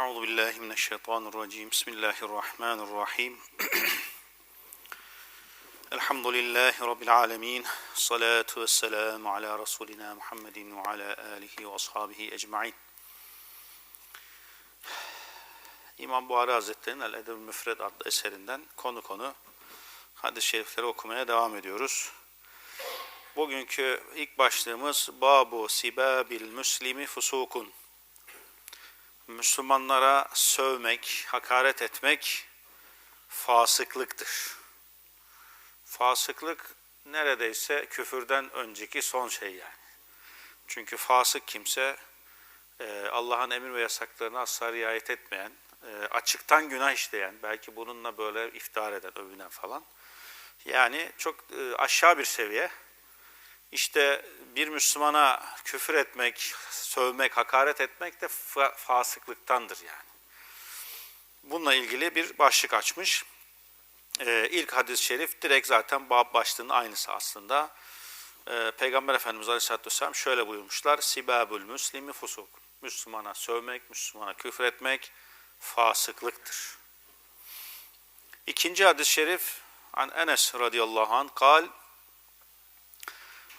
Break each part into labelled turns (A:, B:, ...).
A: Euzu billahi mineşşeytanirracim. Bismillahirrahmanirrahim. Elhamdülillahi rabbil alamin. Salatu vesselamu ala rasulina Muhammedin ve ala alihi ve ashabihi ecmaîn. İmam Buhari Hazretleri'nin El Edeb-ül Müfred adlı eserinden konu konu hadis-i şerifleri okumaya devam ediyoruz. Bugünkü ilk başlığımız Babu Sibabil Müslimi Fusukun. Müslümanlara sövmek, hakaret etmek fasıklıktır. Fasıklık neredeyse küfürden önceki son şey yani. Çünkü fasık kimse e, Allah'ın emir ve yasaklarına asla riayet etmeyen, e, açıktan günah işleyen, belki bununla böyle iftihar eden, övünen falan. Yani çok e, aşağı bir seviye. İşte bir Müslümana küfür etmek, sövmek, hakaret etmek de fa fasıklıktandır yani. Bununla ilgili bir başlık açmış. Ee, ilk hadis-i şerif direkt zaten bab başlığının aynısı aslında. Ee, Peygamber Efendimiz Aleyhisselatü Vesselam şöyle buyurmuşlar. Sibabül müslimi fusuk. Müslümana sövmek, Müslümana küfür etmek fasıklıktır. İkinci hadis-i şerif an Enes radıyallahu anh kal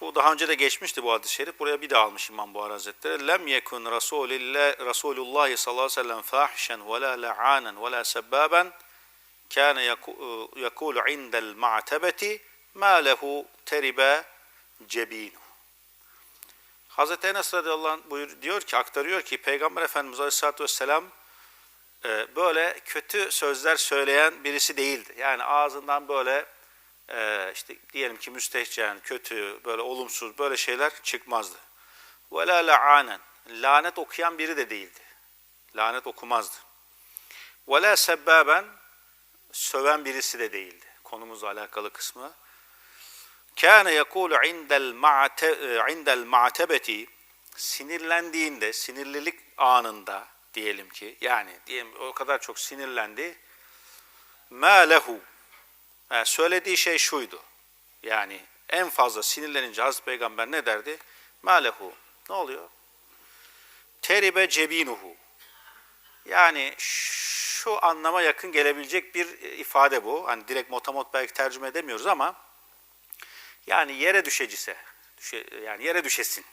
A: bu daha önce de geçmişti bu hadis-i şerif. Buraya bir daha almış İmam Buhari Hazretleri. Lem yekun Resulullah sallallahu aleyhi ve sellem fahişen ve la la'anen ve la sebbaben kâne yekulu indel ma'tebeti ma lehu teribe cebinu. Hazreti Enes radıyallahu anh buyur, diyor ki, aktarıyor ki Peygamber Efendimiz aleyhissalatü vesselam e, böyle kötü sözler söyleyen birisi değildi. Yani ağzından böyle e, işte diyelim ki müstehcen, kötü, böyle olumsuz böyle şeyler çıkmazdı. Ve la la'anen. Lanet okuyan biri de değildi. Lanet okumazdı. Ve la sebbaben. Söven birisi de değildi. Konumuzla alakalı kısmı. Kâne yekûlu ma'te, indel ma'tebeti sinirlendiğinde, sinirlilik anında diyelim ki, yani diyelim o kadar çok sinirlendi. Ma lehu yani söylediği şey şuydu. Yani en fazla sinirlenince Hazreti Peygamber ne derdi? Malehu. Ne oluyor? Teribe cebinuhu. Yani şu anlama yakın gelebilecek bir ifade bu. Hani direkt motamot belki tercüme edemiyoruz ama yani yere düşecise, düşe, yani yere düşesin.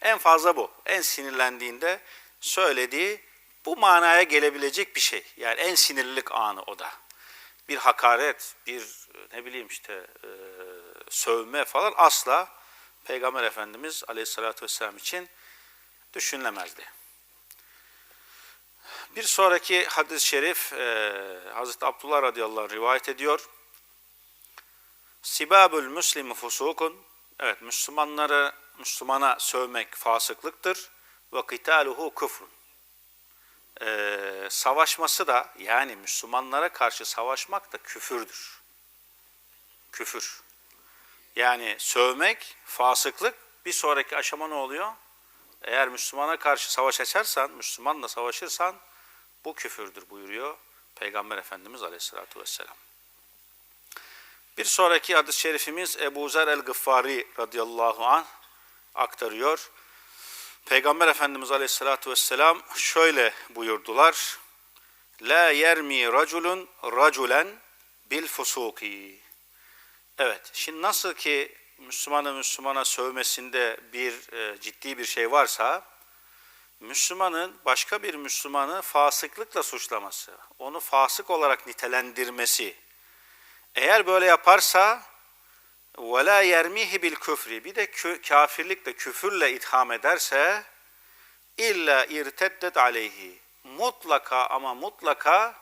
A: En fazla bu. En sinirlendiğinde söylediği bu manaya gelebilecek bir şey. Yani en sinirlilik anı o da bir hakaret, bir ne bileyim işte e, sövme falan asla Peygamber Efendimiz Aleyhisselatü Vesselam için düşünülemezdi. Bir sonraki hadis-i şerif e, Hazreti Abdullah radıyallahu anh rivayet ediyor. Sibabül müslimi fusukun Evet Müslümanları Müslümana sövmek fasıklıktır ve kitaluhu küfrün e, savaşması da yani Müslümanlara karşı savaşmak da küfürdür. Küfür. Yani sövmek, fasıklık bir sonraki aşama ne oluyor? Eğer Müslümana karşı savaş açarsan, Müslümanla savaşırsan bu küfürdür buyuruyor Peygamber Efendimiz Aleyhisselatü Vesselam. Bir sonraki hadis-i şerifimiz Ebu Zer el-Gıffari radıyallahu anh aktarıyor. Peygamber Efendimiz Aleyhisselatü Vesselam şöyle buyurdular. La yermi raculun raculen bil fusuki. Evet, şimdi nasıl ki Müslümanı Müslümana sövmesinde bir e, ciddi bir şey varsa, Müslümanın başka bir Müslümanı fasıklıkla suçlaması, onu fasık olarak nitelendirmesi, eğer böyle yaparsa ve la yermihi bil küfri bir de kü- kafirlikle küfürle itham ederse illa irteddet aleyhi mutlaka ama mutlaka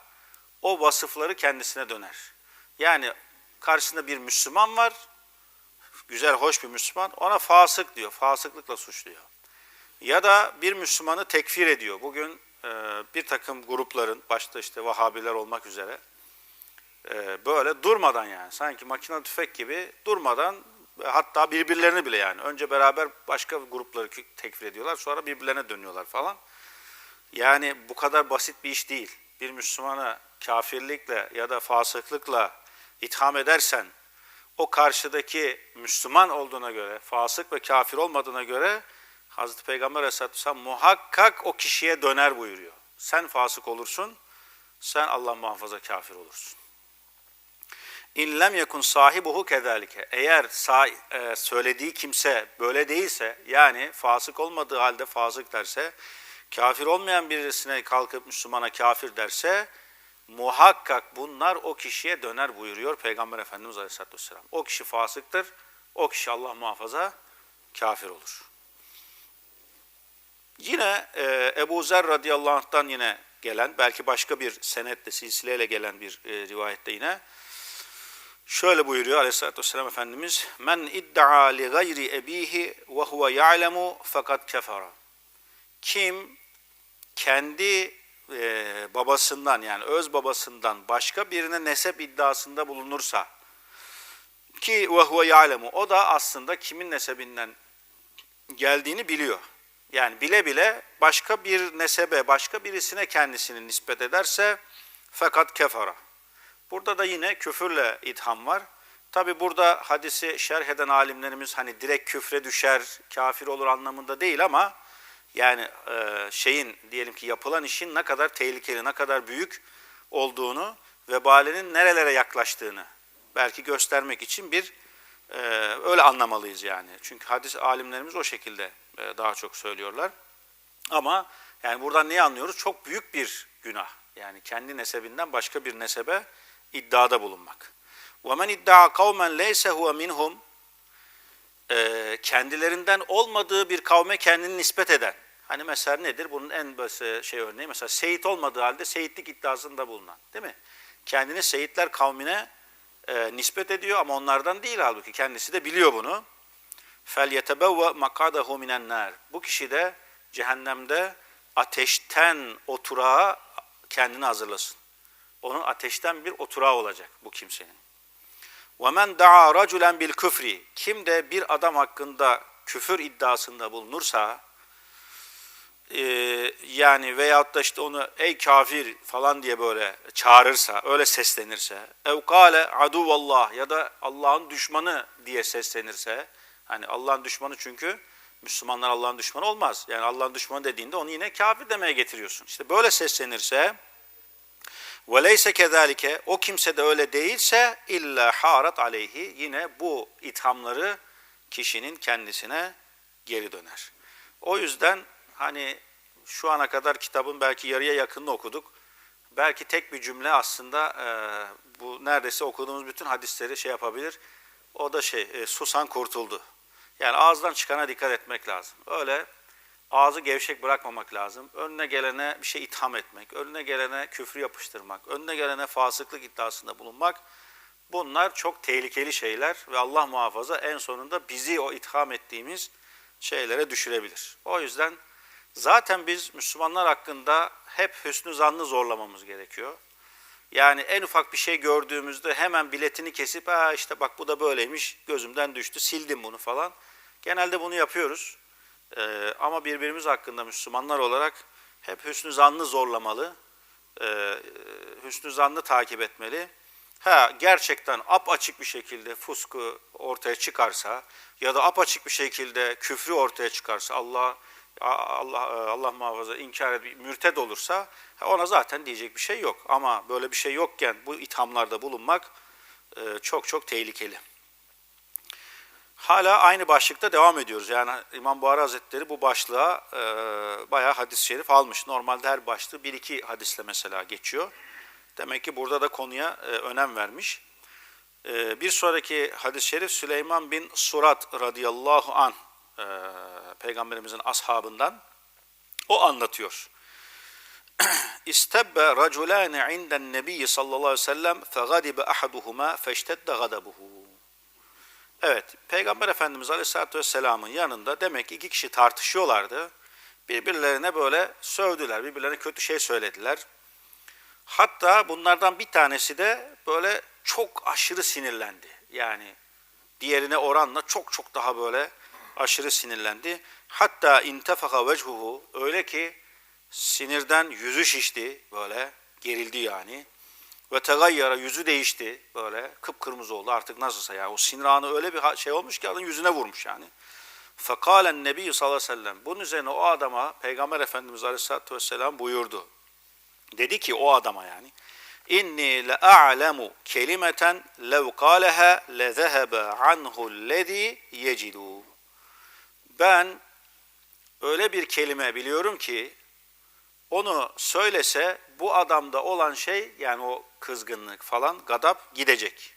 A: o vasıfları kendisine döner. Yani karşısında bir Müslüman var. Güzel, hoş bir Müslüman. Ona fasık diyor. Fasıklıkla suçluyor. Ya da bir Müslümanı tekfir ediyor. Bugün e, bir takım grupların, başta işte Vahabiler olmak üzere, ee, böyle durmadan yani sanki makine tüfek gibi durmadan hatta birbirlerini bile yani önce beraber başka grupları tekfir ediyorlar sonra birbirlerine dönüyorlar falan. Yani bu kadar basit bir iş değil. Bir Müslümana kafirlikle ya da fasıklıkla itham edersen o karşıdaki Müslüman olduğuna göre, fasık ve kafir olmadığına göre Hazreti Peygamber Aleyhisselatü muhakkak o kişiye döner buyuruyor. Sen fasık olursun. Sen Allah muhafaza kafir olursun. İn lem yekun sahibuhu kezalike. Eğer sah- e, söylediği kimse böyle değilse yani fasık olmadığı halde fasık derse kafir olmayan birisine kalkıp Müslümana kafir derse muhakkak bunlar o kişiye döner buyuruyor Peygamber Efendimiz Aleyhisselatü Vesselam. O kişi fasıktır. O kişi Allah muhafaza kafir olur. Yine e, Ebu Zer radıyallahu anh'tan yine gelen belki başka bir senetle silsileyle gelen bir e, rivayette yine Şöyle buyuruyor Aleyhisselatü Vesselam Efendimiz, Men idda'a li gayri ebihi ve huve ya'lemu fakat kefara. Kim kendi e, babasından yani öz babasından başka birine nesep iddiasında bulunursa ki ve huve ya'lemu o da aslında kimin nesebinden geldiğini biliyor. Yani bile bile başka bir nesebe, başka birisine kendisini nispet ederse fakat kefara. Burada da yine küfürle itham var. Tabi burada hadisi şerh eden alimlerimiz hani direkt küfre düşer, kafir olur anlamında değil ama yani e, şeyin diyelim ki yapılan işin ne kadar tehlikeli, ne kadar büyük olduğunu ve balinin nerelere yaklaştığını belki göstermek için bir e, öyle anlamalıyız yani. Çünkü hadis alimlerimiz o şekilde e, daha çok söylüyorlar. Ama yani buradan neyi anlıyoruz? Çok büyük bir günah. Yani kendi nesebinden başka bir nesebe iddiada bulunmak. وَمَنْ اِدَّعَ قَوْمًا لَيْسَ هُوَ مِنْهُمْ Kendilerinden olmadığı bir kavme kendini nispet eden. Hani mesela nedir? Bunun en basit şey örneği mesela Seyit olmadığı halde Seyitlik iddiasında bulunan. Değil mi? Kendini Seyitler kavmine e, nispet ediyor ama onlardan değil halbuki. Kendisi de biliyor bunu. فَلْيَتَبَوَّ مَقَادَهُ مِنَ النَّارِ Bu kişi de cehennemde ateşten oturağa kendini hazırlasın. Onun ateşten bir oturağı olacak bu kimsenin. وَمَنْ دَعَى رَجُلًا بِالْكُفْرِ Kim de bir adam hakkında küfür iddiasında bulunursa, e, yani veyahut da işte onu ey kafir falan diye böyle çağırırsa, öyle seslenirse, evkale aduvallah ya da Allah'ın düşmanı diye seslenirse, hani Allah'ın düşmanı çünkü Müslümanlar Allah'ın düşmanı olmaz. Yani Allah'ın düşmanı dediğinde onu yine kafir demeye getiriyorsun. İşte böyle seslenirse, ve leyse o kimse de öyle değilse illa harat aleyhi yine bu ithamları kişinin kendisine geri döner. O yüzden hani şu ana kadar kitabın belki yarıya yakınını okuduk. Belki tek bir cümle aslında e, bu neredeyse okuduğumuz bütün hadisleri şey yapabilir. O da şey e, susan kurtuldu. Yani ağızdan çıkana dikkat etmek lazım. Öyle Ağzı gevşek bırakmamak lazım. Önüne gelene bir şey itham etmek, önüne gelene küfrü yapıştırmak, önüne gelene fasıklık iddiasında bulunmak bunlar çok tehlikeli şeyler ve Allah muhafaza en sonunda bizi o itham ettiğimiz şeylere düşürebilir. O yüzden zaten biz Müslümanlar hakkında hep hüsnü zannı zorlamamız gerekiyor. Yani en ufak bir şey gördüğümüzde hemen biletini kesip ha işte bak bu da böyleymiş gözümden düştü sildim bunu falan. Genelde bunu yapıyoruz. Ee, ama birbirimiz hakkında Müslümanlar olarak hep hüsnü zannı zorlamalı, e, hüsnü zannı takip etmeli. Ha gerçekten apaçık bir şekilde fusku ortaya çıkarsa ya da apaçık bir şekilde küfrü ortaya çıkarsa Allah Allah Allah muhafaza inkar edip mürted olursa ona zaten diyecek bir şey yok. Ama böyle bir şey yokken bu ithamlarda bulunmak e, çok çok tehlikeli. Hala aynı başlıkta devam ediyoruz. Yani İmam Buhari Hazretleri bu başlığa e, bayağı hadis-i şerif almış. Normalde her başlığı bir iki hadisle mesela geçiyor. Demek ki burada da konuya e, önem vermiş. E, bir sonraki hadis-i şerif Süleyman bin Surat radıyallahu an e, peygamberimizin ashabından o anlatıyor. İstebbe raculane inden nebiyyi sallallahu aleyhi ve sellem fegadibe ahaduhuma feştedde gadabuhu. Evet, Peygamber Efendimiz Aleyhisselatü Vesselam'ın yanında demek ki iki kişi tartışıyorlardı. Birbirlerine böyle sövdüler, birbirlerine kötü şey söylediler. Hatta bunlardan bir tanesi de böyle çok aşırı sinirlendi. Yani diğerine oranla çok çok daha böyle aşırı sinirlendi. Hatta intefaka vechuhu öyle ki sinirden yüzü şişti böyle gerildi yani. Ve tegayyara yüzü değişti böyle kıpkırmızı oldu artık nasılsa ya o sinir anı öyle bir şey olmuş ki adamın yüzüne vurmuş yani. Fekalen Nebi sallallahu aleyhi ve sellem bunun üzerine o adama Peygamber Efendimiz aleyhissalatü vesselam buyurdu. Dedi ki o adama yani İnni le a'lemu kelimeten lev kâleha le zehebe anhu lezî yecidu. Ben öyle bir kelime biliyorum ki onu söylese bu adamda olan şey yani o kızgınlık falan gadap gidecek.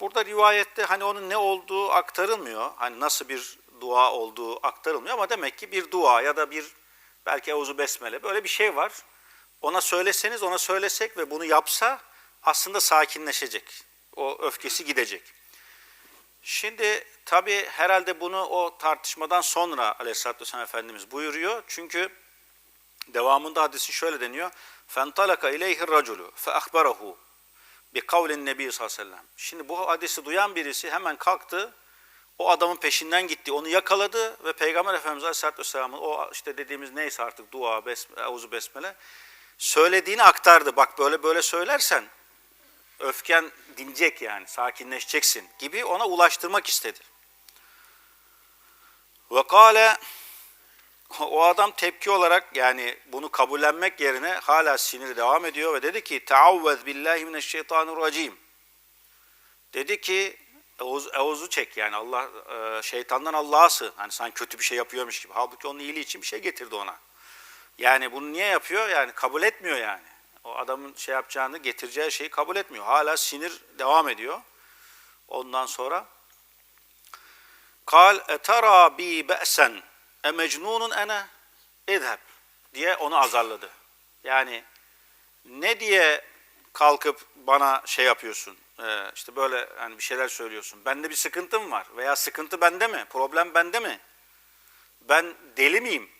A: Burada rivayette hani onun ne olduğu aktarılmıyor. Hani nasıl bir dua olduğu aktarılmıyor ama demek ki bir dua ya da bir belki Eûzu Besmele böyle bir şey var. Ona söyleseniz ona söylesek ve bunu yapsa aslında sakinleşecek. O öfkesi gidecek. Şimdi tabi herhalde bunu o tartışmadan sonra aleyhissalatü vesselam Efendimiz buyuruyor. Çünkü Devamında hadisi şöyle deniyor. Fentalaka ileyhi raculu fe ahbarahu bi kavlin nebi sallallahu aleyhi. Şimdi bu hadisi duyan birisi hemen kalktı. O adamın peşinden gitti. Onu yakaladı ve Peygamber Efendimiz Aleyhisselatü Vesselam'ın o işte dediğimiz neyse artık dua, besmele, avuzu besmele söylediğini aktardı. Bak böyle böyle söylersen öfken dinecek yani sakinleşeceksin gibi ona ulaştırmak istedi. Ve kâle o adam tepki olarak yani bunu kabullenmek yerine hala siniri devam ediyor ve dedi ki Teavvez billahi mineşşeytanirracim. Dedi ki Eûz, Eûz'u çek yani Allah e, şeytandan Allah'a sığın. Hani sanki kötü bir şey yapıyormuş gibi. Halbuki onun iyiliği için bir şey getirdi ona. Yani bunu niye yapıyor? Yani kabul etmiyor yani. O adamın şey yapacağını, getireceği şeyi kabul etmiyor. Hala sinir devam ediyor. Ondan sonra Kal etara bi be'sen e mecnunun ene idheb diye onu azarladı. Yani ne diye kalkıp bana şey yapıyorsun? Ee, işte böyle hani bir şeyler söylüyorsun. Bende bir sıkıntım var veya sıkıntı bende mi? Problem bende mi? Ben deli miyim?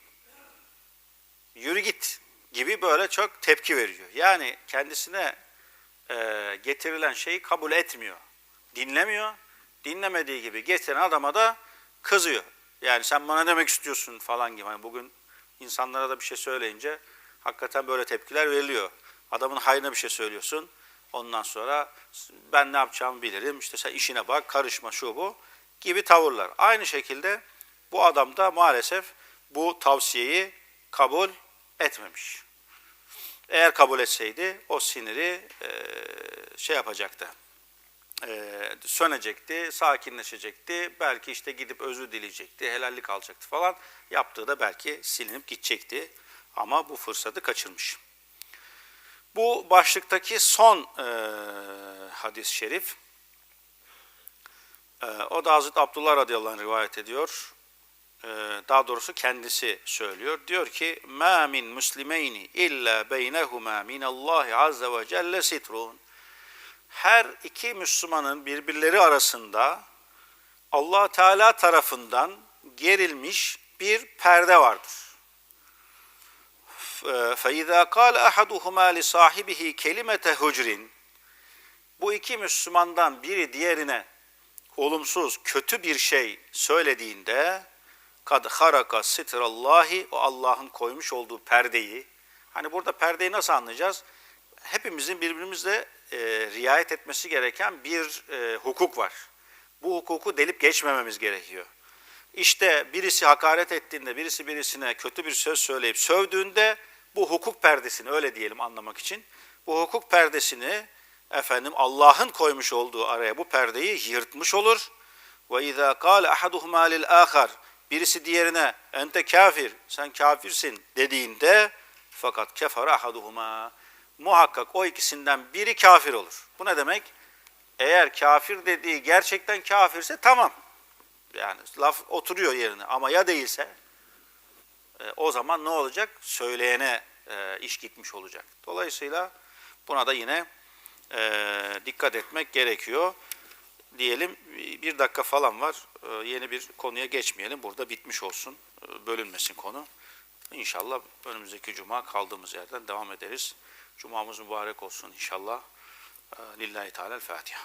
A: Yürü git gibi böyle çok tepki veriyor. Yani kendisine e, getirilen şeyi kabul etmiyor. Dinlemiyor. Dinlemediği gibi getiren adama da kızıyor. Yani sen bana demek istiyorsun falan gibi. Hani bugün insanlara da bir şey söyleyince hakikaten böyle tepkiler veriliyor. Adamın hayrına bir şey söylüyorsun. Ondan sonra ben ne yapacağımı bilirim. İşte sen işine bak, karışma şu bu gibi tavırlar. Aynı şekilde bu adam da maalesef bu tavsiyeyi kabul etmemiş. Eğer kabul etseydi o siniri e, şey yapacaktı. E, sönecekti, sakinleşecekti. Belki işte gidip özür dileyecekti, helallik alacaktı falan. Yaptığı da belki silinip gidecekti. Ama bu fırsatı kaçırmış. Bu başlıktaki son e, hadis-i şerif. E, o da Hazreti Abdullah radıyallahu anh rivayet ediyor. E, daha doğrusu kendisi söylüyor. Diyor ki: "Ma min muslimeyni illa beynehuma min Allah azze ve celle sitrun." Her iki Müslümanın birbirleri arasında Allah Teala tarafından gerilmiş bir perde vardır. فَاِذَا قَالَ اَحَدُهُمَا لِصَاحِبِهِ كَلِمَةَ هُجْرٍ Bu iki Müslümandan biri diğerine olumsuz, kötü bir şey söylediğinde kad haraka sitrallahi o Allah'ın koymuş olduğu perdeyi hani burada perdeyi nasıl anlayacağız? Hepimizin birbirimizle e, riayet etmesi gereken bir e, hukuk var. Bu hukuku delip geçmememiz gerekiyor. İşte birisi hakaret ettiğinde, birisi birisine kötü bir söz söyleyip sövdüğünde bu hukuk perdesini öyle diyelim anlamak için bu hukuk perdesini efendim Allah'ın koymuş olduğu araya bu perdeyi yırtmış olur. Ve izâ kâle ahaduhumâ lil âkhar birisi diğerine ente kafir sen kafirsin dediğinde fakat kefara ahaduhuma muhakkak o ikisinden biri kafir olur. Bu ne demek? Eğer kafir dediği gerçekten kafirse tamam. Yani laf oturuyor yerine ama ya değilse e, o zaman ne olacak? Söyleyene e, iş gitmiş olacak. Dolayısıyla buna da yine e, dikkat etmek gerekiyor. Diyelim bir dakika falan var. Yeni bir konuya geçmeyelim. Burada bitmiş olsun. Bölünmesin konu. İnşallah önümüzdeki cuma kaldığımız yerden devam ederiz. Cumamız mübarek olsun inşallah. E, lillahi Teala Fatiha.